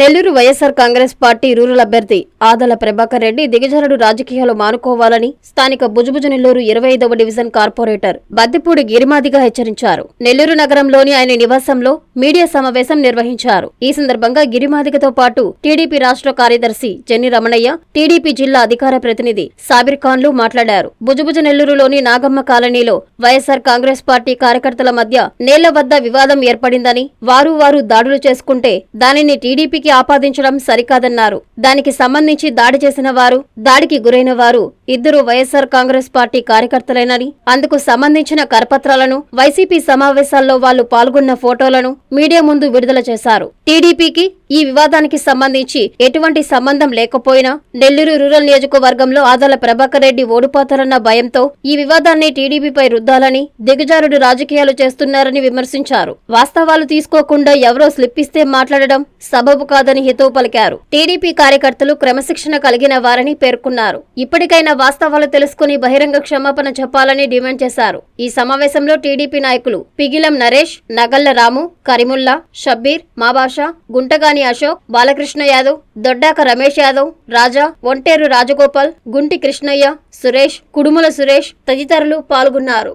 Nellore YSR Congress party rural అభ్యర్థి ఆదల ప్రభాకర్ రెడ్డి దిగజారుడు రాజకీయాలు మానుకోవాలని స్థానిక బుజుబుజు నెల్లూరు ఇరవై ఐదవ డివిజన్ కార్పొరేటర్ బద్దిపూడి గిరిమాదిగా హెచ్చరించారు. నెల్లూరు నగరంలోని ఆయన నివాసంలో మీడియా సమావేశం నిర్వహించారు. ఈ సందర్భంగా గిరిమాదిగతో పాటు టీడీపీ రాష్ట్ర కార్యదర్శి జెన్ని రమణయ్య టీడీపీ జిల్లా అధికార ప్రతినిధి సాబిర్ ఖాన్లు మాట్లాడారు. బుజుబుజు నెల్లూరులోని నాగమ్మ కాలనీలో వైఎస్సార్ కాంగ్రెస్ పార్టీ కార్యకర్తల మధ్య నేల వద్ద వివాదం ఏర్పడిందని వారు వారు దాడులు చేసుకుంటే దానిని టీడీపీకి ఆపాదించడం సరికాదన్నారు. దానికి సంబంధించి దాడి చేసిన వారు దాడికి గురైన వారు ఇద్దరు వైఎస్సార్ కాంగ్రెస్ పార్టీ కార్యకర్తలేనని అందుకు సంబంధించిన కరపత్రాలను వైసీపీ సమావేశాల్లో వాళ్ళు పాల్గొన్న ఫోటోలను మీడియా ముందు విడుదల చేశారు. టీడీపీకి ఈ వివాదానికి సంబంధించి ఎటువంటి సంబంధం లేకపోయినా నెల్లూరు రూరల్ నియోజకవర్గంలో ఆదాల ప్రభాకర్ రెడ్డి ఓడిపోతారన్న భయంతో ఈ వివాదాన్ని టీడీపీపై రుద్దాలని దిగజారుడు రాజకీయాలు చేస్తున్నారని విమర్శించారు. వాస్తవాలు తీసుకోకుండా ఎవరో స్లిప్ ఇస్తే మాట్లాడడం సబబు కాదని హితవు పలికారు. టీడీపీ కార్యకర్తలు క్రమశిక్షణ కలిగిన వారని పేర్కొన్నారు. ఇప్పటికైనా వాస్తవాలు తెలుసుకుని బహిరంగ క్షమాపణ చెప్పాలని డిమాండ్ చేశారు. ఈ సమావేశంలో టీడీపీ నాయకులు పిగిలం నరేష్ నగల్ల రాము కరిముల్లా షబ్బీర్ మాబాషా గుంటగాని అశోక్ బాలకృష్ణ యాదవ్ దొడ్డాక రమేష్ యాదవ్ రాజా ఒంటేరు రాజగోపాల్ గుంటి కృష్ణయ్య సురేష్ కుడుముల సురేష్ తదితరులు పాల్గొన్నారు.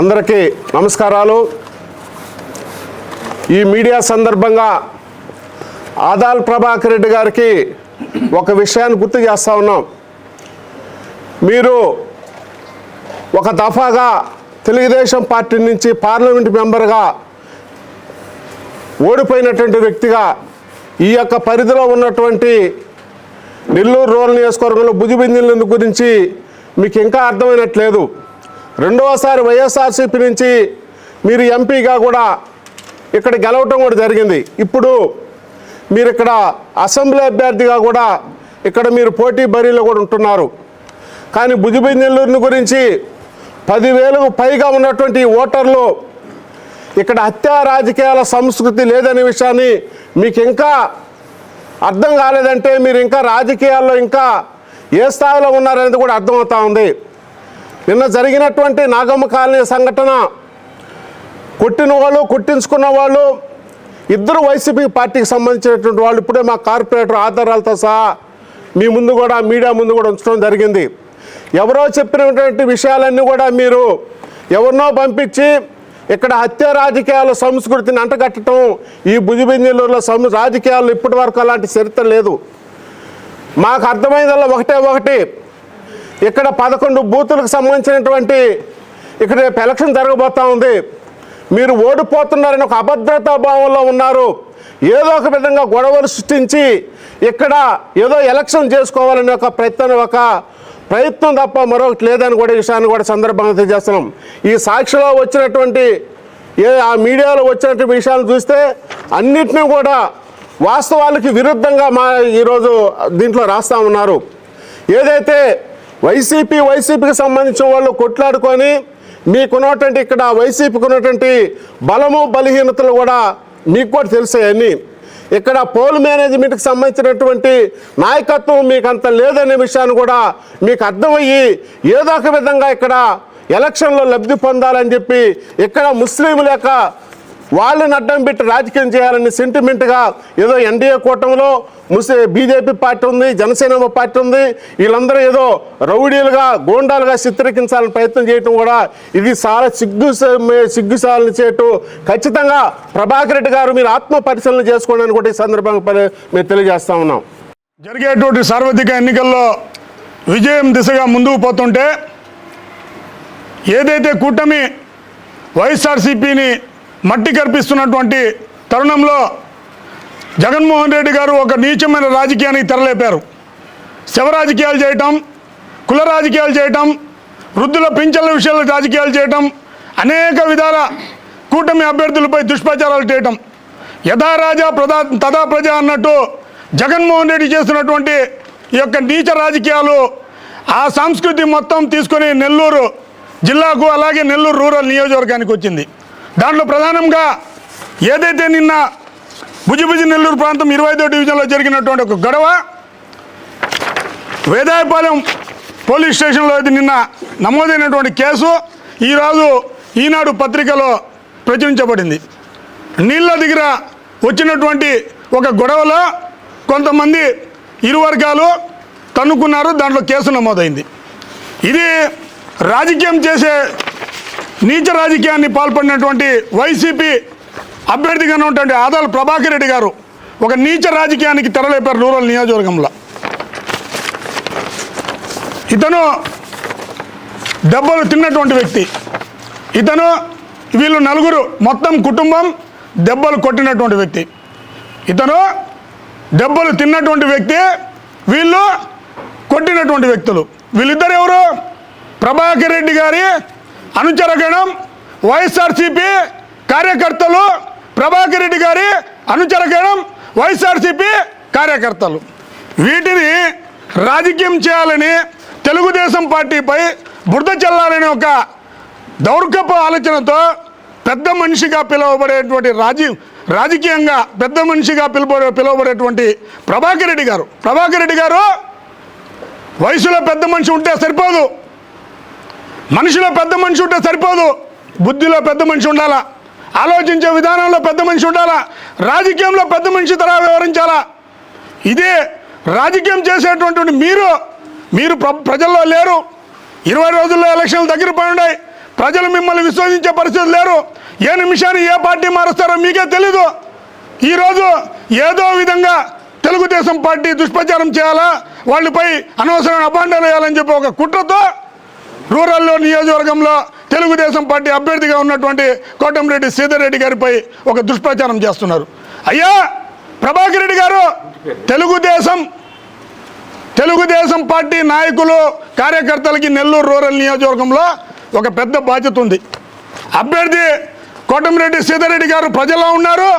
అందరికీ నమస్కారాలు. ఈ మీడియా సందర్భంగా ఆదాల్ ప్రభాకర్ రెడ్డి గారికి ఒక విషయాన్ని గుర్తు చేస్తా ఉన్నాం. మీరు ఒక దఫాగా తెలుగుదేశం పార్టీ నుంచి పార్లమెంట్ మెంబర్గా ఓడిపోయినటువంటి వ్యక్తిగా ఈ యొక్క పరిధిలో ఉన్నటువంటి నెల్లూరు రూరల్ నియోజకవర్గంలో భుజబింజల గురించి మీకు ఇంకా అర్థమైనట్లేదు. రెండవసారి వైఎస్ఆర్సీపీ నుంచి మీరు ఎంపీగా కూడా ఇక్కడ గెలవటం కూడా జరిగింది. ఇప్పుడు మీరు ఇక్కడ అసెంబ్లీ అభ్యర్థిగా కూడా ఇక్కడ మీరు పోటీ బరిలో కూడా ఉంటున్నారు. కానీ భుజబింజలూరుని గురించి పదివేలకు పైగా ఉన్నటువంటి ఓటర్లు ఇక్కడ హత్యా రాజకీయాల సంస్కృతి లేదనే విషయాన్ని మీకు ఇంకా అర్థం కాలేదంటే మీరు ఇంకా రాజకీయాల్లో ఇంకా ఏ స్థాయిలో ఉన్నారనేది కూడా అర్థమవుతా ఉంది. నిన్న జరిగినటువంటి నాగమ్మ కాలనీ సంఘటన కొట్టిన వాళ్ళు కొట్టించుకున్న వాళ్ళు ఇద్దరు వైసీపీ పార్టీకి సంబంధించినటువంటి వాళ్ళు ఇప్పుడే మా కార్పొరేటర్ ఆధారాలతో సహా మీ ముందు కూడా మీడియా ముందు కూడా ఉంచడం జరిగింది. ఎవరో చెప్పినటువంటి విషయాలన్నీ కూడా మీరు ఎవరినో పంపించి ఇక్కడ హత్య రాజకీయాల సంస్కృతిని అంటగట్టడం ఈ భుజబింజలూరులో సం రాజకీయాల్లో ఇప్పటి వరకు అలాంటి చరిత్ర లేదు. మాకు అర్థమైందల్లా ఒకటే ఒకటి. ఇక్కడ పదకొండు బూతులకు సంబంధించినటువంటి ఇక్కడ రేపు ఎలక్షన్ జరగబోతా ఉంది. మీరు ఓడిపోతున్నారని ఒక అభద్రతా భావంలో ఉన్నారు. ఏదో ఒక విధంగా గొడవలు సృష్టించి ఇక్కడ ఏదో ఎలక్షన్ చేసుకోవాలని ఒక ప్రయత్నం ఒక ప్రయత్నం తప్ప మరొకటి లేదని కూడా విషయాన్ని కూడా సందర్భంగా తెలియజేస్తున్నాం. ఈ సాక్షిలో వచ్చినటువంటి ఏ ఆ మీడియాలో వచ్చినటువంటి విషయాలు చూస్తే అన్నిటినీ కూడా వాస్తవాలకి విరుద్ధంగా మా ఈరోజు దీంట్లో రాస్తా ఉన్నారు. ఏదైతే వైసీపీ వైసీపీకి సంబంధించిన వాళ్ళు కొట్లాడుకొని మీకున్నటువంటి ఇక్కడ వైసీపీకి ఉన్నటువంటి బలము బలహీనతలు కూడా మీకు కూడా తెలుసాయని ఇక్కడ పోల్ మేనేజ్మెంట్కి సంబంధించినటువంటి నాయకత్వం మీకు అంత లేదనే విషయాన్ని కూడా మీకు అర్థమయ్యి ఏదో ఒక విధంగా ఇక్కడ ఎలక్షన్లో లబ్ధి పొందాలని చెప్పి ఇక్కడ ముస్లింల యొక్క వాళ్ళని అడ్డం పెట్టి రాజకీయం చేయాలని సెంటిమెంట్గా ఏదో ఎన్డీఏ కూటమిలో ముస్లిం బీజేపీ పార్టీ ఉంది జనసేన పార్టీ ఉంది. వీళ్ళందరూ ఏదో రౌడీలుగా గోండాలుగా చిత్రీకరించాలని ప్రయత్నం చేయటం కూడా ఇది చాలా సిగ్గు సిగ్గుసాలని చేయటం ఖచ్చితంగా ప్రభాకర్ రెడ్డి గారు మీరు ఆత్మ పరిశీలన చేసుకోండి అని కూడా ఈ సందర్భంగా మేము తెలియజేస్తా ఉన్నాం. జరిగేటువంటి సార్వత్రిక ఎన్నికల్లో విజయం దిశగా ముందుకు పోతుంటే ఏదైతే కూటమి వైఎస్ఆర్సీపీని మట్టి కర్పిస్తున్నటువంటి తరుణంలో జగన్మోహన్ రెడ్డి గారు ఒక నీచమైన రాజకీయానికి తెరలేపారు. శవ రాజకీయాలు చేయటం కుల రాజకీయాలు చేయటం వృద్ధుల పింఛన్ల విషయంలో రాజకీయాలు చేయటం అనేక విధాల కూటమి అభ్యర్థులపై దుష్ప్రచారాలు చేయటం. యథారాజా రాజా ప్రజా తదా ప్రజ అన్నట్టు జగన్మోహన్ రెడ్డి చేస్తున్నటువంటి ఈ యొక్క నీచ రాజకీయాలు ఆ సంస్కృతి మొత్తం తీసుకొని నెల్లూరు జిల్లాకు అలాగే నెల్లూరు రూరల్ నియోజకవర్గానికి వచ్చింది. దాంట్లో ప్రధానంగా ఏదైతే నిన్న భుజిభుజి నెల్లూరు ప్రాంతం ఇరవై ఐదో డివిజన్లో జరిగినటువంటి ఒక గొడవ. వేదాయపాలెం పోలీస్ స్టేషన్లో ఇది నిన్న నమోదైనటువంటి కేసు. ఈరోజు ఈనాడు పత్రికలో ప్రచురించబడింది. నీళ్ళ దగ్గర వచ్చినటువంటి ఒక గొడవలో కొంతమంది ఇరు వర్గాలు తన్నుకున్నారు దాంట్లో కేసు నమోదైంది. ఇది రాజకీయం చేసే నీచ రాజకీయాన్ని పాల్పడినటువంటి వైసీపీ అభ్యర్థిగా ఉన్నటువంటి ఆదాల ప్రభాకర్ రెడ్డి గారు ఒక నీచ రాజకీయానికి తెరలేపారు రూరల్ నియోజకవర్గంలో. ఇతను దెబ్బలు తిన్నటువంటి వ్యక్తి. ఇతను వీళ్ళు నలుగురు మొత్తం కుటుంబం దెబ్బలు కొట్టినటువంటి వ్యక్తి. ఇతను దెబ్బలు తిన్నటువంటి వ్యక్తి వీళ్ళు కొట్టినటువంటి వ్యక్తులు. వీళ్ళిద్దరు ఎవరు? ప్రభాకర్ రెడ్డి గారి అనుచరగణం వైఎస్ఆర్సీపీ కార్యకర్తలు ప్రభాకర్ రెడ్డి గారి అనుచరగణం వైఎస్ఆర్సీపీ కార్యకర్తలు. వీటిని రాజకీయం చేయాలని తెలుగుదేశం పార్టీపై బురద చల్లాలని ఒక దౌర్గపు ఆలోచనతో పెద్ద మనిషిగా పిలువబడేటువంటి రాజీ రాజకీయంగా పెద్ద మనిషిగా పిలువ పిలువబడేటువంటి ప్రభాకర్ రెడ్డి గారు. ప్రభాకర్ రెడ్డి గారు వయసులో పెద్ద మనిషి ఉంటే సరిపోదు. మనిషిలో పెద్ద మనిషి ఉంటే సరిపోదు. బుద్ధిలో పెద్ద మనిషి ఉండాలా? ఆలోచించే విధానంలో పెద్ద మనిషి ఉండాలా? రాజకీయంలో పెద్ద మనిషి తరా వివరించాలా ఇదే రాజకీయం చేసేటువంటి మీరు మీరు ప్ర ప్రజల్లో లేరు. ఇరవై రోజుల్లో ఎలక్షన్లు దగ్గర పడి ఉన్నాయి. ప్రజలు మిమ్మల్ని విశ్వసించే పరిస్థితి లేరు. ఏ నిమిషాన్ని ఏ పార్టీ మారుస్తారో మీకే తెలీదు. ఈరోజు ఏదో విధంగా తెలుగుదేశం పార్టీ దుష్ప్రచారం చేయాలా? వాళ్ళపై అనవసరమైన అభాండాలు వేయాలని చెప్పి ఒక కుట్రతో రూరల్లో నియోజకవర్గంలో తెలుగుదేశం పార్టీ అభ్యర్థిగా ఉన్నటువంటి కోటంరెడ్డి సీతారెడ్డి గారిపై ఒక దుష్ప్రచారం చేస్తున్నారు. అయ్యా ప్రభాకర్ రెడ్డి గారు తెలుగుదేశం తెలుగుదేశం పార్టీ నాయకులు కార్యకర్తలకి నెల్లూరు రూరల్ నియోజకవర్గంలో ఒక పెద్ద బాధ్యత ఉంది. అభ్యర్థి కోటమిరెడ్డి సీతారెడ్డి గారు ప్రజల్లో ఉన్నారు.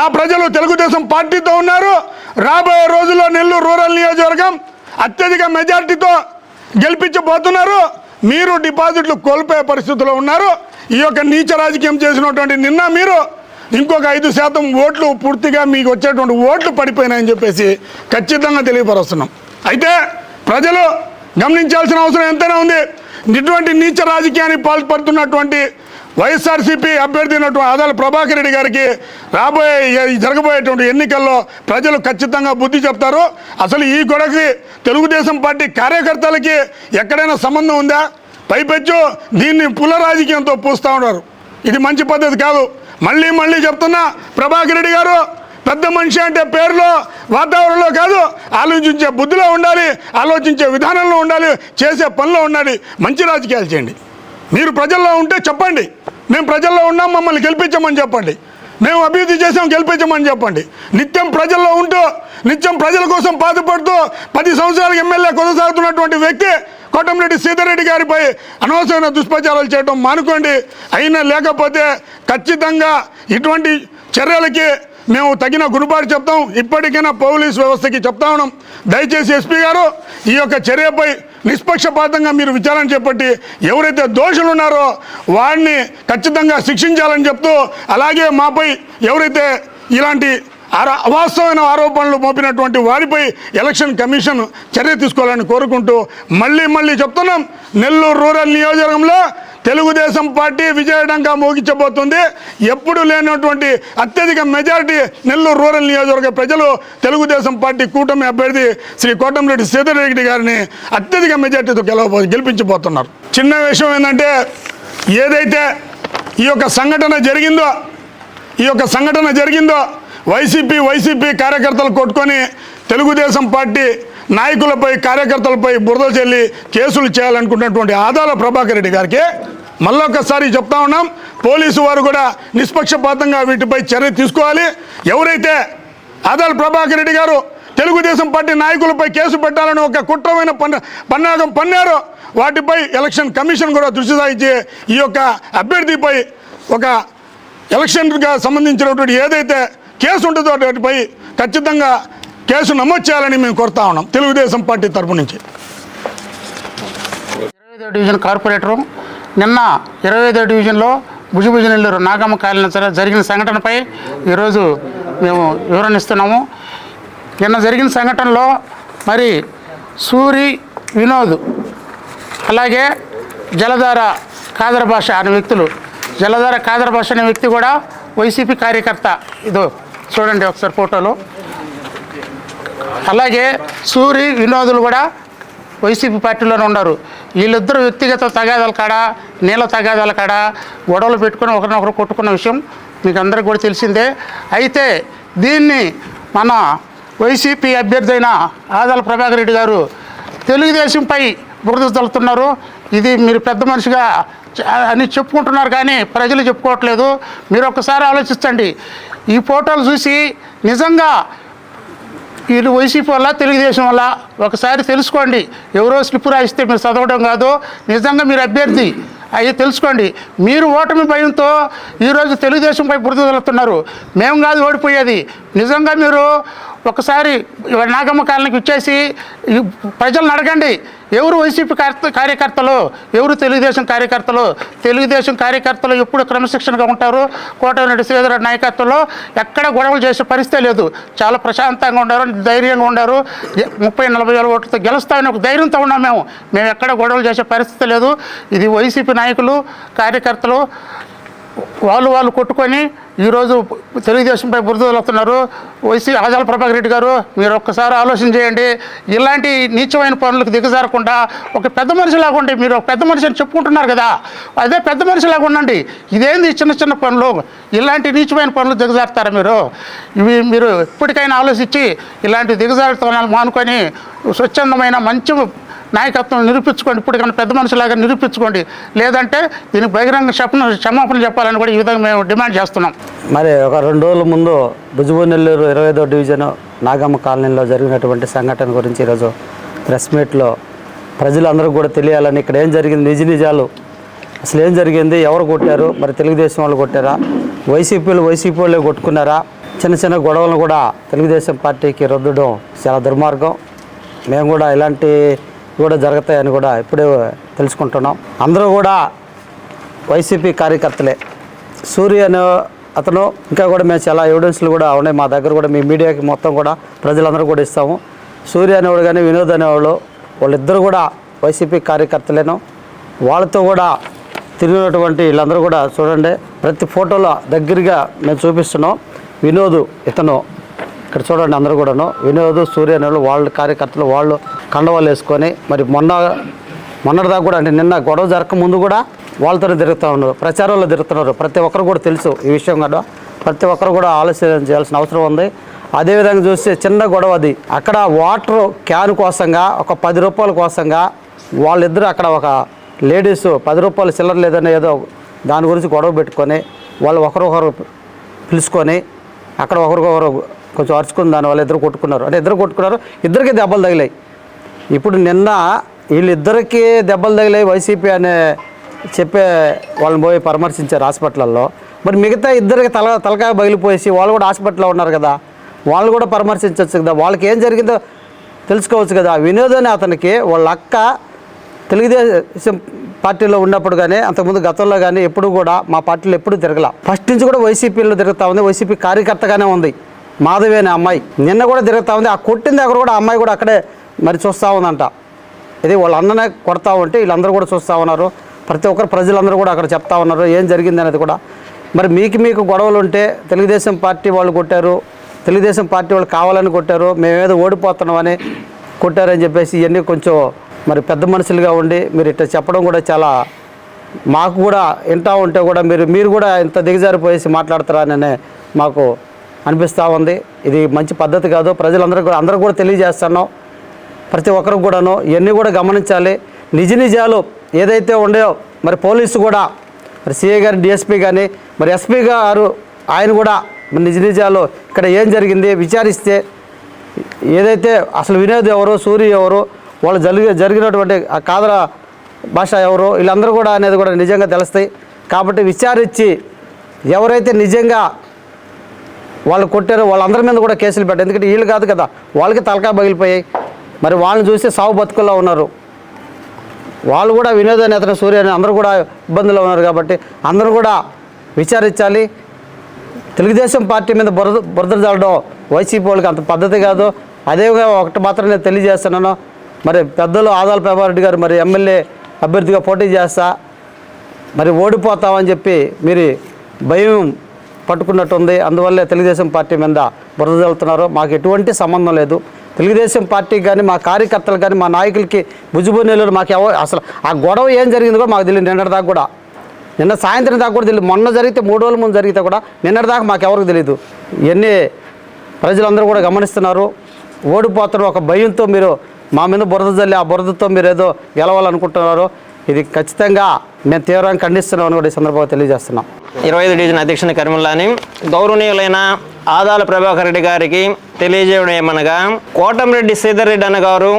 ఆ ప్రజలు తెలుగుదేశం పార్టీతో ఉన్నారు. రాబోయే రోజుల్లో నెల్లూరు రూరల్ నియోజకవర్గం అత్యధిక మెజార్టీతో గెలిపించబోతున్నారు. మీరు డిపాజిట్లు కోల్పోయే పరిస్థితిలో ఉన్నారు. ఈ యొక్క నీచ రాజకీయం చేసినటువంటి నిన్న మీరు ఇంకొక ఐదు శాతం ఓట్లు పూర్తిగా మీకు వచ్చేటువంటి ఓట్లు పడిపోయినాయని చెప్పేసి ఖచ్చితంగా తెలియపరుస్తున్నాం. అయితే ప్రజలు గమనించాల్సిన అవసరం ఎంతైనా ఉంది. ఇటువంటి నీచ రాజకీయానికి పాల్పడుతున్నటువంటి వైఎస్ఆర్సీపీ అభ్యర్థి అయినటువంటి ఆదాల ప్రభాకర్ రెడ్డి గారికి రాబోయే జరగబోయేటువంటి ఎన్నికల్లో ప్రజలు ఖచ్చితంగా బుద్ధి చెప్తారు. అసలు ఈ గొడవకి తెలుగుదేశం పార్టీ కార్యకర్తలకి ఎక్కడైనా సంబంధం ఉందా? పైపెచ్చు దీన్ని పుల రాజకీయంతో పూస్తూ ఉన్నారు. ఇది మంచి పద్ధతి కాదు. మళ్ళీ మళ్ళీ చెప్తున్నా ప్రభాకర్ రెడ్డి గారు పెద్ద మనిషి అంటే పేరులో వాతావరణంలో కాదు ఆలోచించే బుద్ధిలో ఉండాలి ఆలోచించే విధానంలో ఉండాలి చేసే పనిలో ఉండాలి. మంచి రాజకీయాలు చేయండి. మీరు ప్రజల్లో ఉంటే చెప్పండి. మేము ప్రజల్లో ఉన్నాం మమ్మల్ని గెలిపించమని చెప్పండి. మేము అభివృద్ధి చేసాం గెలిపించమని చెప్పండి. నిత్యం ప్రజల్లో ఉంటూ నిత్యం ప్రజల కోసం బాధపడుతూ పది సంవత్సరాలకు ఎమ్మెల్యే కొనసాగుతున్నటువంటి వ్యక్తి కోటమిరెడ్డి సీతారెడ్డి గారిపై అనవసరమైన దుష్ప్రచారాలు చేయడం మానుకోండి. అయినా లేకపోతే ఖచ్చితంగా ఇటువంటి చర్యలకి మేము తగిన గురుబాటు చెప్తాం. ఇప్పటికైనా పోలీస్ వ్యవస్థకి చెప్తా ఉన్నాం. దయచేసి ఎస్పీ గారు ఈ యొక్క చర్యపై నిష్పక్షపాతంగా మీరు విచారణ చేపట్టి ఎవరైతే దోషులు ఉన్నారో వాడిని ఖచ్చితంగా శిక్షించాలని చెప్తూ అలాగే మాపై ఎవరైతే ఇలాంటి అవాస్తవమైన ఆరోపణలు మోపినటువంటి వారిపై ఎలక్షన్ కమిషన్ చర్య తీసుకోవాలని కోరుకుంటూ మళ్ళీ మళ్ళీ చెప్తున్నాం. నెల్లూరు రూరల్ నియోజకవర్గంలో తెలుగుదేశం పార్టీ విజయడంగా మోగించబోతుంది. ఎప్పుడు లేనటువంటి అత్యధిక మెజారిటీ నెల్లూరు రూరల్ నియోజకవర్గ ప్రజలు తెలుగుదేశం పార్టీ కూటమి అభ్యర్థి శ్రీ కోటంరెడ్డి సీతారెడ్డి గారిని అత్యధిక మెజార్టీతో గెలవబో గెలిపించబోతున్నారు. చిన్న విషయం ఏంటంటే ఏదైతే ఈ యొక్క సంఘటన జరిగిందో ఈ యొక్క సంఘటన జరిగిందో వైసీపీ వైసీపీ కార్యకర్తలు కొట్టుకొని తెలుగుదేశం పార్టీ నాయకులపై కార్యకర్తలపై బురద చెల్లి కేసులు చేయాలనుకున్నటువంటి ఆదాల ప్రభాకర్ రెడ్డి గారికి మళ్ళొక్కసారి చెప్తా ఉన్నాం. పోలీసు వారు కూడా నిష్పక్షపాతంగా వీటిపై చర్య తీసుకోవాలి. ఎవరైతే ఆదాల ప్రభాకర్ రెడ్డి గారు తెలుగుదేశం పార్టీ నాయకులపై కేసు పెట్టాలని ఒక కుట్రమైన పన్న పన్నాగం పన్నారు వాటిపై ఎలక్షన్ కమిషన్ కూడా దృష్టి సాగించి ఈ యొక్క అభ్యర్థిపై ఒక ఎలక్షన్గా సంబంధించినటువంటి ఏదైతే కేసు ఉంటుందో వాటిపై ఖచ్చితంగా కేసు నమోదు చేయాలని మేము కోరుతా ఉన్నాం. తెలుగుదేశం పార్టీ తరపు నుంచి. ఇరవై డివిజన్ కార్పొరేటరు నిన్న ఇరవై ఐదో డివిజన్లో భుజభుజ నెల్లూరు నాగమ్మ కాలిన జరిగిన సంఘటనపై ఈరోజు మేము వివరణ ఇస్తున్నాము. నిన్న జరిగిన సంఘటనలో మరి సూరి వినోద్ అలాగే జలధార కాదర భాష అనే వ్యక్తులు జలధార కాదర భాష అనే వ్యక్తి కూడా వైసీపీ కార్యకర్త ఇదో చూడండి ఒకసారి ఫోటోలో. అలాగే సూరి వినోదులు కూడా వైసీపీ పార్టీలోనే ఉన్నారు. వీళ్ళిద్దరు వ్యక్తిగత తగాదాల కాడ నీళ్ళ తగాదాల కాడ గొడవలు పెట్టుకుని ఒకరినొకరు కొట్టుకున్న విషయం మీకు అందరికి కూడా తెలిసిందే. అయితే దీన్ని మన వైసీపీ అభ్యర్థి అయిన ఆదాల ప్రభాకర్ రెడ్డి గారు తెలుగుదేశంపై బురద తలుతున్నారు ఇది మీరు పెద్ద మనిషిగా అని చెప్పుకుంటున్నారు కానీ ప్రజలు చెప్పుకోవట్లేదు. మీరు ఒక్కసారి ఆలోచించండి. ఈ ఫోటోలు చూసి నిజంగా వీళ్ళు వైసీపీ వల్ల తెలుగుదేశం వల్ల ఒకసారి తెలుసుకోండి. ఎవరో స్లిప్ రాయిస్తే మీరు చదవడం కాదు. నిజంగా మీరు అభ్యర్థి. అవి తెలుసుకోండి. మీరు ఓటమి భయంతో ఈరోజు తెలుగుదేశంపై బురద తల్లుతున్నారు మేము కాదు ఓడిపోయేది. నిజంగా మీరు ఒకసారి నాగమ్మ కాలనీకి వచ్చేసి ప్రజలను అడగండి. ఎవరు వైసీపీ కార్యకర్తలు ఎవరు తెలుగుదేశం కార్యకర్తలు తెలుగుదేశం కార్యకర్తలు ఎప్పుడు క్రమశిక్షణగా ఉంటారు? కోటమిరెడ్డి శ్రీధర నాయకత్వంలో ఎక్కడ గొడవలు చేసే పరిస్థితి లేదు. చాలా ప్రశాంతంగా ఉన్నారు ధైర్యంగా ఉండారు ముప్పై నలభై వేల ఓట్లతో గెలుస్తామని ఒక ధైర్యంతో ఉన్నాం మేము. మేము ఎక్కడ గొడవలు చేసే పరిస్థితి లేదు. ఇది వైసీపీ నాయకులు కార్యకర్తలు వాళ్ళు వాళ్ళు కొట్టుకొని ఈరోజు తెలుగుదేశంపై బురద వదులుతున్నారు వైసీ ఆజాల ప్రభాకర్ రెడ్డి గారు మీరు ఒక్కసారి ఆలోచన చేయండి. ఇలాంటి నీచమైన పనులకు దిగజారకుండా ఒక పెద్ద మనిషిలాగా ఉండి మీరు ఒక పెద్ద మనిషి అని చెప్పుకుంటున్నారు కదా. అదే పెద్ద మనిషిలాగా ఉండండి. ఇదేంది చిన్న చిన్న పనులు? ఇలాంటి నీచమైన పనులు దిగజారుతారా మీరు? ఇవి మీరు ఇప్పటికైనా ఆలోచించి ఇలాంటి దిగజారుతనాలు మానుకొని స్వచ్ఛందమైన మంచి నాయకత్వం నిరూపించుకోండి. ఇప్పటికైనా పెద్ద మనుషులాగా నిరూపించుకోండి. లేదంటే దీనికి బహిరంగ క్షపణ క్షమాపణ చెప్పాలని కూడా ఈ విధంగా మేము డిమాండ్ చేస్తున్నాం. మరి ఒక రెండు రోజుల ముందు భుజబు నెల్లూరు ఇరవై ఐదో డివిజన్ నాగమ్మ కాలనీలో జరిగినటువంటి సంఘటన గురించి ఈరోజు ప్రెస్ మీట్లో ప్రజలందరూ కూడా తెలియాలని ఇక్కడ ఏం జరిగింది నిజ నిజాలు? అసలు ఏం జరిగింది ఎవరు కొట్టారు మరి తెలుగుదేశం వాళ్ళు కొట్టారా? వైసీపీలు వైసీపీ వాళ్ళే కొట్టుకున్నారా? చిన్న చిన్న గొడవలను కూడా తెలుగుదేశం పార్టీకి రుద్దడం చాలా దుర్మార్గం. మేము కూడా ఇలాంటి కూడా జరుగుతాయని కూడా ఇప్పుడే తెలుసుకుంటున్నాం. అందరూ కూడా వైసీపీ కార్యకర్తలే. సూర్య అనే అతను ఇంకా కూడా మేము చాలా ఎవిడెన్స్లు కూడా ఉన్నాయి మా దగ్గర కూడా మీ మీడియాకి మొత్తం కూడా ప్రజలందరూ కూడా ఇస్తాము. సూర్య అనేవాడు కానీ వినోద్ అనేవాళ్ళు వాళ్ళిద్దరు కూడా వైసీపీ కార్యకర్తలేను. వాళ్ళతో కూడా తిరిగినటువంటి వీళ్ళందరూ కూడా చూడండి. ప్రతి ఫోటోలో దగ్గరగా మేము చూపిస్తున్నాం. వినోద్ ఇతను ఇక్కడ చూడండి అందరూ కూడాను. వినోద్ సూర్య నెలలు వాళ్ళ కార్యకర్తలు వాళ్ళు కండవాళ్ళు వేసుకొని మరి మొన్న మొన్నటిదాకా కూడా అంటే నిన్న గొడవ జరగక ముందు కూడా వాళ్ళతోనే తిరుగుతూ ఉన్నారు. ప్రచారంలో తిరుగుతున్నారు. ప్రతి ఒక్కరు కూడా తెలుసు ఈ విషయం కూడా ప్రతి ఒక్కరు కూడా ఆలోచన చేయాల్సిన అవసరం ఉంది. అదేవిధంగా చూస్తే చిన్న గొడవ అది. అక్కడ వాటర్ క్యాన్ కోసంగా ఒక పది రూపాయల కోసంగా వాళ్ళిద్దరూ అక్కడ ఒక లేడీస్ పది రూపాయలు చిల్లర లేదని ఏదో దాని గురించి గొడవ పెట్టుకొని వాళ్ళు ఒకరొకరు పిలుచుకొని అక్కడ ఒకరికొకరు కొంచెం అరుచుకుని దాని వాళ్ళు ఇద్దరు కొట్టుకున్నారు. అంటే ఇద్దరు కొట్టుకున్నారు ఇద్దరికి దెబ్బలు తగిలాయి. ఇప్పుడు నిన్న వీళ్ళిద్దరికీ దెబ్బలు తగిలాయి వైసీపీ అనే చెప్పే వాళ్ళని పోయి పరామర్శించారు హాస్పిటల్లో. మరి మిగతా ఇద్దరికి తల తలకాయ బగిలిపోయేసి వాళ్ళు కూడా హాస్పిటల్లో ఉన్నారు కదా వాళ్ళు కూడా పరామర్శించవచ్చు కదా. వాళ్ళకి ఏం జరిగిందో తెలుసుకోవచ్చు కదా. వినోద్ అనే అతనికి వాళ్ళ అక్క తెలుగుదేశం పార్టీలో ఉన్నప్పుడు కానీ అంతకుముందు గతంలో కానీ ఎప్పుడు కూడా మా పార్టీలో ఎప్పుడు తిరగల. ఫస్ట్ నుంచి కూడా వైసీపీలో తిరుగుతూ ఉంది వైసీపీ కార్యకర్తగానే ఉంది. మాధవి అనే అమ్మాయి. నిన్న కూడా తిరుగుతూ ఉంది. ఆ కొట్టిన దగ్గర కూడా అమ్మాయి కూడా అక్కడే మరి చూస్తూ ఉందంట. ఇది వాళ్ళ అన్ననే కొడతా ఉంటే వీళ్ళందరూ కూడా చూస్తూ ఉన్నారు. ప్రతి ఒక్కరు ప్రజలందరూ కూడా అక్కడ చెప్తా ఉన్నారు. ఏం జరిగింది అనేది కూడా. మరి మీకు మీకు గొడవలు ఉంటే తెలుగుదేశం పార్టీ వాళ్ళు కొట్టారు. తెలుగుదేశం పార్టీ వాళ్ళు కావాలని కొట్టారు. మేమేదో ఓడిపోతున్నామని కొట్టారని చెప్పేసి ఇవన్నీ కొంచెం మరి పెద్ద మనుషులుగా ఉండి మీరు ఇట్లా చెప్పడం కూడా చాలా మాకు కూడా వింటా ఉంటే కూడా మీరు మీరు కూడా ఇంత దిగజారిపోయేసి మాట్లాడతారనే మాకు అనిపిస్తూ ఉంది. ఇది మంచి పద్ధతి కాదు. ప్రజలందరూ కూడా అందరూ కూడా తెలియజేస్తున్నాం. ప్రతి ఒక్కరు కూడాను ఇవన్నీ కూడా గమనించాలి. నిజ నిజాలు ఏదైతే ఉండేవో మరి పోలీసు కూడా మరి సిఐ గారు డిఎస్పీ కానీ మరి ఎస్పీ గారు ఆయన కూడా మరి నిజ నిజాలు ఇక్కడ ఏం జరిగింది విచారిస్తే ఏదైతే అసలు వినోద్ ఎవరు సూర్య ఎవరు వాళ్ళు జరిగి జరిగినటువంటి ఆ కాదర భాష ఎవరు వీళ్ళందరూ కూడా అనేది కూడా నిజంగా తెలుస్తాయి. కాబట్టి విచారించి ఎవరైతే నిజంగా వాళ్ళు కొట్టారు వాళ్ళందరి మీద కూడా కేసులు పెట్టారు. ఎందుకంటే వీళ్ళు కాదు కదా వాళ్ళకి తలకా పగిలిపోయాయి. మరి వాళ్ళని చూస్తే సావు బతుకుల్లో ఉన్నారు. వాళ్ళు కూడా వినోద నేతన సూర్య అని అందరూ కూడా ఇబ్బందులు ఉన్నారు కాబట్టి అందరూ కూడా విచారించాలి. తెలుగుదేశం పార్టీ మీద బురద బురద చల్లడం వైసీపీ వాళ్ళకి అంత పద్ధతి కాదు. అదేవిధంగా ఒకటి మాత్రం నేను తెలియజేస్తున్నాను. మరి పెద్దలు ఆదాల ప్రభారెడ్డి గారు మరి ఎమ్మెల్యే అభ్యర్థిగా పోటీ చేస్తా. మరి ఓడిపోతామని చెప్పి మీరు భయం పట్టుకున్నట్టు ఉంది అందువల్లే తెలుగుదేశం పార్టీ మీద బురద చల్లుతున్నారు మాకు ఎటువంటి సంబంధం లేదు. తెలుగుదేశం పార్టీకి కానీ మా కార్యకర్తలు కానీ మా నాయకులకి బుజ్జిబున్నెలు మాకు ఎవ అసలు ఆ గొడవ ఏం జరిగిందో కూడా మాకు తెలియదు. నిన్నటి దాకా కూడా. నిన్న సాయంత్రం దాకా కూడా తెలియదు. మొన్న జరిగితే మూడు రోజుల ముందు జరిగితే కూడా నిన్నటి దాకా మాకు ఎవరికి తెలియదు. ఇవన్నీ ప్రజలందరూ కూడా గమనిస్తున్నారు. ఓడిపోతారు ఒక భయంతో మీరు మా మీద బురద జల్లి ఆ బురదతో మీరు ఏదో గెలవాలనుకుంటున్నారు. ఇది ఖచ్చితంగా మేము తీవ్రంగా ఖండిస్తున్నామని కూడా ఈ సందర్భంగా తెలియజేస్తున్నాం. ఇరవై ఐదు డివిజన్ అధ్యక్షుని కరిమల్లాని గౌరవనీయులైన ఆదాల ప్రభాకర్ రెడ్డి గారికి తెలియజేయడం ఏమనగా కోటంరెడ్డి శ్రీధర్ రెడ్డి అన్న గారు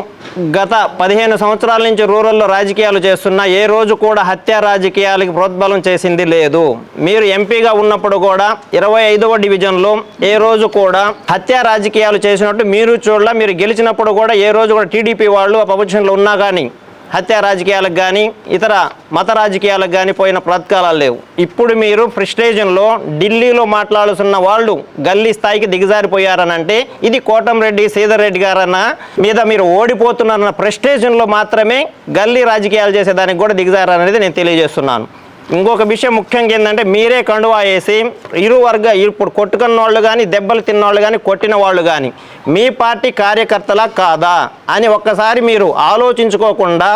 గత పదిహేను సంవత్సరాల నుంచి రూరల్లో రాజకీయాలు చేస్తున్న ఏ రోజు కూడా హత్య రాజకీయాలకి ప్రోద్బలం చేసింది లేదు. మీరు ఎంపీగా ఉన్నప్పుడు కూడా ఇరవై ఐదవ డివిజన్లో ఏ రోజు కూడా హత్య రాజకీయాలు చేసినట్టు మీరు చూడలే మీరు గెలిచినప్పుడు కూడా ఏ రోజు కూడా టీడీపీ వాళ్ళు అపోజిషన్లో ఉన్నా కానీ హత్య రాజకీయాలకు కానీ ఇతర మత రాజకీయాలకు కానీ పోయిన ప్రతకాలాలు లేవు. ఇప్పుడు మీరు ఫ్రస్ట్రేషన్లో ఢిల్లీలో మాట్లాడుతున్న వాళ్ళు గల్లీ స్థాయికి దిగజారిపోయారనంటే ఇది కోటంరెడ్డి శ్రీధర్ రెడ్డి గారన్న మీద మీరు ఓడిపోతున్నారన్న ఫ్రస్ట్రేషన్లో మాత్రమే గల్లీ రాజకీయాలు చేసేదానికి కూడా దిగజారనేది నేను తెలియజేస్తున్నాను. ఇంకొక విషయం ముఖ్యంగా ఏంటంటే మీరే కండువా వేసి ఇరు వర్గ ఇప్పుడు కొట్టుకున్న వాళ్ళు కానీ దెబ్బలు తిన్నవాళ్ళు కానీ కొట్టిన వాళ్ళు కానీ మీ పార్టీ కార్యకర్తలా కాదా అని ఒక్కసారి మీరు ఆలోచించుకోకుండా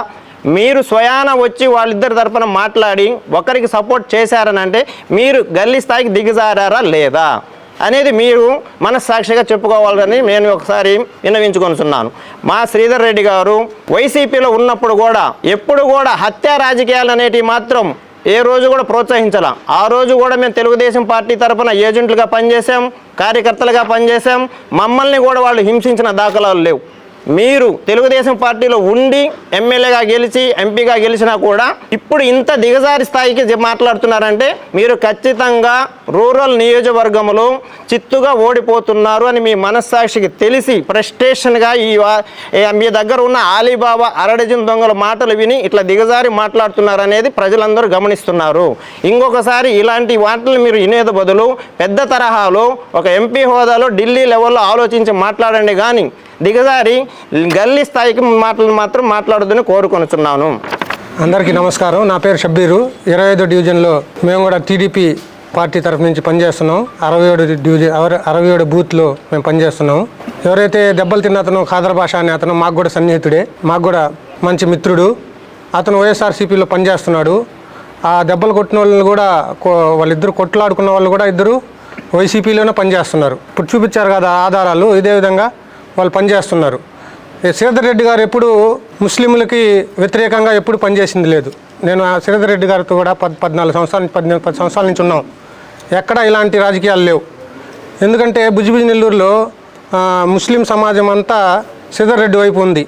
మీరు స్వయాన వచ్చి వాళ్ళిద్దరి తరఫున మాట్లాడి ఒకరికి సపోర్ట్ చేశారని అంటే మీరు గల్లీ స్థాయికి దిగజారారా లేదా అనేది మీరు మనస్సాక్షిగా చెప్పుకోవాలని నేను ఒకసారి విన్నవించుకొనుచున్నాను. మా శ్రీధర్ రెడ్డి గారు వైసీపీలో ఉన్నప్పుడు కూడా ఎప్పుడు కూడా హత్యా రాజకీయాలు అనేటివి మాత్రం ఏ రోజు కూడా ప్రోత్సహించాల. ఆ రోజు కూడా మేము తెలుగుదేశం పార్టీ తరఫున ఏజెంట్లుగా పనిచేసాం కార్యకర్తలుగా పనిచేసాం మమ్మల్ని కూడా వాళ్ళు హింసించిన దాఖలాలు లేవు. మీరు తెలుగుదేశం పార్టీలో ఉండి ఎమ్మెల్యేగా గెలిచి ఎంపీగా గెలిచినా కూడా ఇప్పుడు ఇంత దిగజారి స్థాయికి మాట్లాడుతున్నారంటే మీరు ఖచ్చితంగా రూరల్ నియోజకవర్గంలో చిత్తుగా ఓడిపోతున్నారు అని మీ మనస్సాక్షికి తెలిసి ఫ్రస్ట్రేషన్గా ఈ మీ దగ్గర ఉన్న ఆలీబాబా అరడజన్ దొంగల మాటలు విని ఇట్లా దిగజారి మాట్లాడుతున్నారు అనేది ప్రజలందరూ గమనిస్తున్నారు. ఇంకొకసారి ఇలాంటి వాటిని మీరు వినేది బదులు పెద్ద తరహాలో ఒక ఎంపీ హోదాలో ఢిల్లీ లెవెల్లో ఆలోచించి మాట్లాడండి కానీ దిగజారి గల్లీ స్థాయికి మాటలు మాత్రం మాట్లాడొద్దని కోరుకొనుచున్నాను. అందరికీ నమస్కారం. నా పేరు షబ్బీరు. ఇరవై ఐదో డివిజన్లో మేము కూడా టీడీపీ పార్టీ తరఫు నుంచి పనిచేస్తున్నాం. అరవై ఏడు డివిజన్ అర- అరవై ఏడు బూత్లో మేము పనిచేస్తున్నాం. ఎవరైతే దెబ్బలు తిన్న అతను ఖాదర్ భాష అనే అతను మాకు కూడా సన్నిహితుడే. మాకు కూడా మంచి మిత్రుడు. అతను వైఎస్ఆర్సీపీలో పనిచేస్తున్నాడు. ఆ దెబ్బలు కొట్టిన వాళ్ళని కూడా వాళ్ళిద్దరు కొట్లాడుకున్న వాళ్ళు కూడా ఇద్దరు వైసీపీలోనే పనిచేస్తున్నారు. ఇప్పుడు చూపించారు కదా ఆధారాలు. ఇదే విధంగా వాళ్ళు పనిచేస్తున్నారు. శ్రీధర్ రెడ్డి గారు ఎప్పుడు ముస్లింలకి వ్యతిరేకంగా ఎప్పుడు పనిచేసింది లేదు. నేను శ్రీధర్ రెడ్డి గారితో కూడా పద్ పద్నాలుగు సంవత్సరాల నుంచి పద్దెనిమిది పది సంవత్సరాల నుంచి ఉన్నాం. ఎక్కడ ఇలాంటి రాజకీయాలు లేవు. ఎందుకంటే బుజ్జిబుజ్జి నెల్లూరులో ముస్లిం సమాజం అంతా శ్రీధర్ రెడ్డి వైపు ఉంది.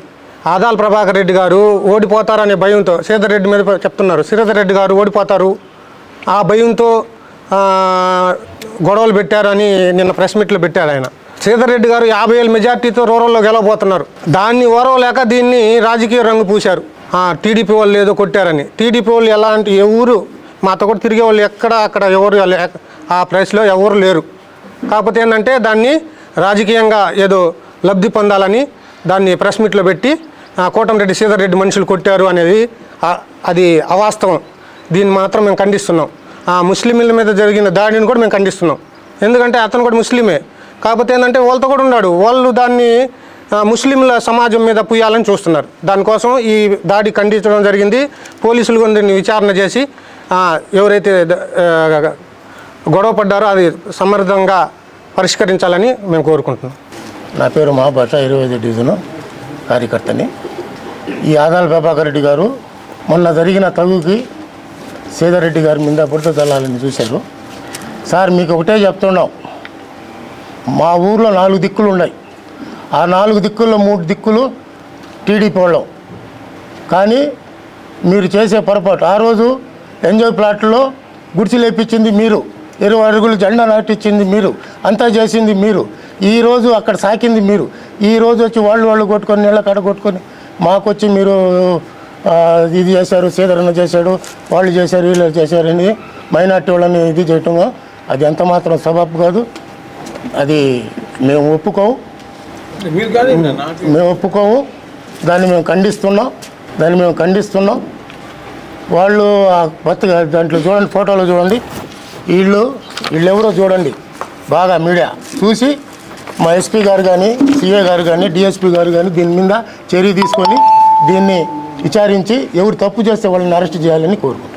ఆదాల ప్రభాకర్ రెడ్డి గారు ఓడిపోతారనే భయంతో శ్రీధర్ రెడ్డి మీద చెప్తున్నారు శ్రీధర్ రెడ్డి గారు ఓడిపోతారు. ఆ భయంతో గొడవలు పెట్టారని నిన్న ప్రెస్ మీట్లో పెట్టారు ఆయన. శ్రీధర్ రెడ్డి గారు యాభై ఏళ్ళ మెజార్టీతో రూరల్లో గెలవబోతున్నారు. దాన్ని ఓరవలేక దీన్ని రాజకీయ రంగు పూశారు. టీడీపీ వాళ్ళు ఏదో కొట్టారని. టీడీపీ వాళ్ళు ఎలా అంటే ఎవరు మాతో కూడా తిరిగే వాళ్ళు ఎక్కడ అక్కడ ఎవరు ఆ ప్రైస్లో ఎవరు లేరు. కాకపోతే ఏంటంటే దాన్ని రాజకీయంగా ఏదో లబ్ధి పొందాలని దాన్ని ప్రెస్ మీట్లో పెట్టి కోటంరెడ్డి శ్రీధర్ రెడ్డి మనుషులు కొట్టారు అనేది అది అవాస్తవం. దీన్ని మాత్రం మేము ఖండిస్తున్నాం. ఆ ముస్లింల మీద జరిగిన దాడిని కూడా మేము ఖండిస్తున్నాం. ఎందుకంటే అతను కూడా ముస్లిమే. కాకపోతే ఏంటంటే వాళ్ళతో కూడా ఉన్నాడు. వాళ్ళు దాన్ని ముస్లింల సమాజం మీద పుయ్యాలని చూస్తున్నారు. దానికోసం ఈ దాడి ఖండించడం జరిగింది. పోలీసులు కొందరిని విచారణ చేసి ఎవరైతే గొడవ పడ్డారో అది సమర్థంగా పరిష్కరించాలని మేము కోరుకుంటున్నాం. నా పేరు మహాభాష ఇరవై ఐదు కార్యకర్తని. ఈ ఆదాల ప్రభాకర్ రెడ్డి గారు మొన్న జరిగిన తగుకి సేదారెడ్డి గారి మీద బుడత దళాలని చూశారు. సార్ మీకు ఒకటే చెప్తున్నాం. మా ఊర్లో నాలుగు దిక్కులు ఉన్నాయి. ఆ నాలుగు దిక్కుల్లో మూడు దిక్కులు టీడీపీ వాళ్ళం. కానీ మీరు చేసే పొరపాటు ఆ రోజు ఎంజాయ్ ప్లాట్లో గుడిసి లేపించింది మీరు ఇరవై అడుగులు జెండా నాటించింది మీరు అంతా చేసింది మీరు ఈరోజు అక్కడ సాకింది మీరు ఈ రోజు వచ్చి వాళ్ళు వాళ్ళు కొట్టుకొని నీళ్ళ కడ కొట్టుకొని మాకొచ్చి మీరు ఇది చేశారు సేదరణ చేశాడు వాళ్ళు చేశారు వీళ్ళు చేశారని మైనార్టీ వాళ్ళని ఇది చేయటము అది ఎంత మాత్రం సబబు కాదు. అది మేము ఒప్పుకోము. మేము ఒప్పుకోము. దాన్ని మేము ఖండిస్తున్నాం. దాన్ని మేము ఖండిస్తున్నాం. వాళ్ళు ఆ కొత్తగా దాంట్లో చూడండి ఫోటోలో చూడండి. వీళ్ళు వీళ్ళెవరో చూడండి. బాగా మీడియా చూసి మా ఎస్పీ గారు కానీ సిఏ గారు కానీ డిఎస్పీ గారు కానీ దీని మీద చర్య తీసుకొని దీన్ని విచారించి ఎవరు తప్పు చేస్తే వాళ్ళని అరెస్ట్ చేయాలని కోరుకుంటున్నాను